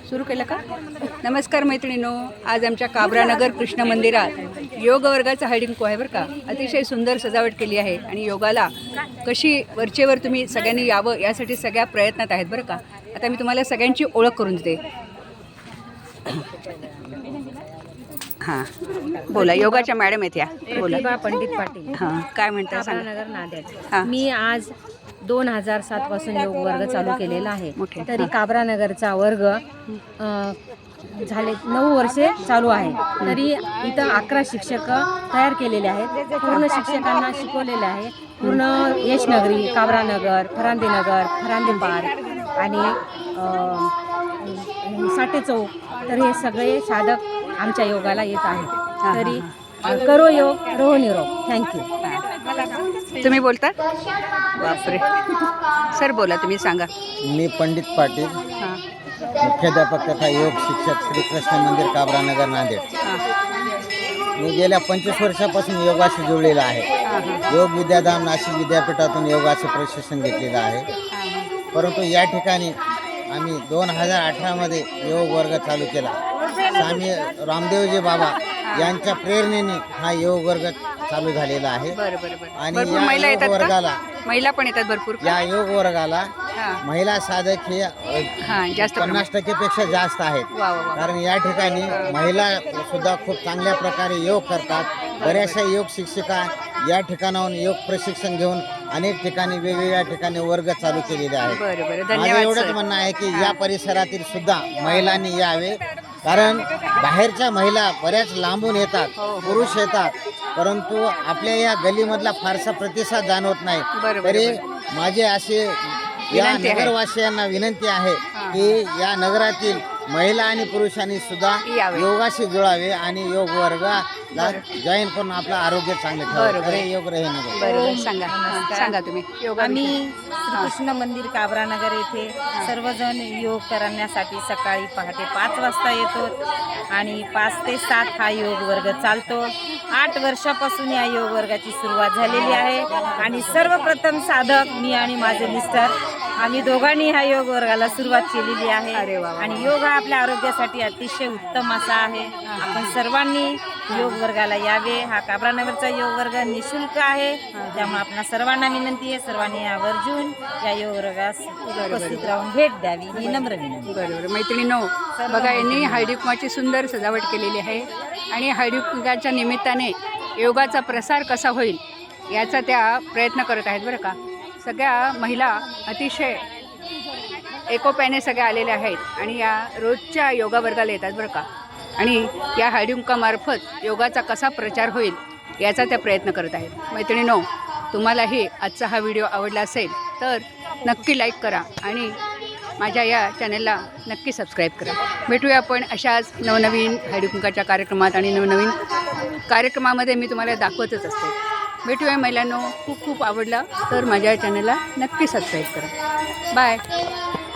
सुरू केलं का? नमस्कार मैत्रिणीनो आज आमच्या काबरानगर कृष्ण मंदिरात योग वर्गाचं हायडिंग आहे बरं का? अतिशय सुंदर सजावट केली आहे आणि योगाला कशी वरचेवर तुम्ही सगळ्यांनी यावं यासाठी सगळ्या प्रयत्नात आहेत बरं का? आता मी तुम्हाला सगळ्यांची ओळख करून देते. हां. बोला योगाच्या मॅडम आहेत या. बोला. पंडित पाटील. हां काय म्हणता सांगा. नगर. नांदेड. मी आज दोन हजार सात पासून योग वर्ग चालू केलेला आहे. तरी हा. काबरा नगरचा वर्ग झाले नऊ वर्षे चालू आहे. तरी इथं अकरा शिक्षक तयार केलेले आहेत. पूर्ण शिक्षकांना शिकवलेले आहे. पूर्ण यशनगरी काबरानगर फरांदेनगर फरांदे पार्क आणि साठे चौक. तर हे सगळे साधक आमच्या योगाला येत आहेत. तरी करो योग रहो निरोग. थँक्यू तुम्ही बोलता? बापरे. सर बोला तुम्ही सांगा. मी पंडित पाटील हां मुख्याध्यापक तथा योग शिक्षक श्रीकृष्ण मंदिर काबरानगर नांदेड. मी गेल्या पंचवीस वर्षापासून योगाशी जुळलेला आहे. योग विद्याधाम नाशिक विद्यापीठातून योगाचे प्रशिक्षण घेतलेलं आहे. परंतु या ठिकाणी आम्ही दोन हजार अठरामध्ये योग वर्ग चालू केला. स्वामी रामदेवजी बाबा यांच्या प्रेरणेने हा योग वर्ग चालू झालेला आहे. बरं बरं बरं. आणि भरपूर या महिला योग येतात का? वर्गाला महिला पण येतात भरपूर या योग वर्गाला हां. महिला साधक हे अ, हां जास्त प्रमाणात. पन्नास टक्केपेक्षा जास्त आहेत. वा वा वा. कारण या ठिकाणी महिला सुद्धा खूप चांगल्या प्रकारे योग करतात. बऱ्याचशा योग शिक्षिका या ठिकाणाहून योग प्रशिक्षण घेऊन अनेक ठिकाणी वेगवेगळ्या ठिकाणी वर्ग चालू केलेले आहेत. बरं बरं. माझं धन्यवाद एवढंच सर. म्हणणं आहे की या परिसरातील सुद्धा महिलांनी यावे. कारण बाहेरच्या महिला बऱ्याच लांबून येतात. पुरुष येतात परंतु आपल्या या गलीमधला फारसा प्रतिसाद जाणवत नाही तरी माझे असे या. नगरवासियांना विनंती आहे. की या नगरातील महिला आणि पुरुषांनी सुद्धा यावे. योगाशी जुळावे आणि योग वर्गाला जॉईन करून आपलं आरोग्य चांगले बरं, ठेवावे. बरं. खरे योग रहे सांगा हां, सांगा. तुम्ही. योगा आम्ही श्रीकृष्ण मंदिर काबरानगर येथे सर्वजण योग करण्यासाठी सकाळी पहाटे पाच वाजता येतो आणि पाच ते सात हा योग वर्ग चालतो. आठ वर्षापासून या योग वर्गाची सुरुवात झालेली आहे. आणि सर्वप्रथम साधक मी आणि माझे मिस्टर आम्ही दोघांनी ह्या योग वर्गाला सुरुवात केलेली अरे आहे वा. आणि योग हा आपल्या आरोग्यासाठी अतिशय उत्तम असा आहे. आपण सर्वांनी योग वर्गाला यावे. हा काबरानगरचा योग वर्ग निशुल्क आहे. त्यामुळे आपणा सर्वांना विनंती आहे सर्वांनी आवर्जून या योग वर्गास उपस्थित राहून भेट द्यावी. ही नम्र विनंती बरं बरं मैत्रिणीनो बघा यांनी हळदीकुंकवाची सुंदर सजावट केलेली आहे. आणि हळदीकुंकाच्या निमित्ताने योगाचा प्रसार कसा होईल याचा त्या प्रयत्न करत आहेत बरं का? सगळ्या महिला अतिशय एकोप्याने सगळ्या आलेल्या आहेत आणि या रोजच्या योगा वर्गाला येतात बरं का. आणि या हळदीकुंकामार्फत योगाचा कसा प्रचार होईल याचा त्या प्रयत्न करत आहेत. मैत्रिणीनो तुम्हालाही आजचा हा व्हिडिओ आवडला असेल तर नक्की लाईक करा आणि माझ्या या चॅनलला नक्की सबस्क्राईब करा. भेटूया आपण अशाच नवनवीन हळदीकुंकाच्या कार्यक्रमात आणि नवनवीन कार्यक्रमामध्ये मी तुम्हाला दाखवतच असते. भेटूया महिलांनो. खूप खूप आवडला. तर माझ्या चॅनलला नक्की सबस्क्राईब करा. बाय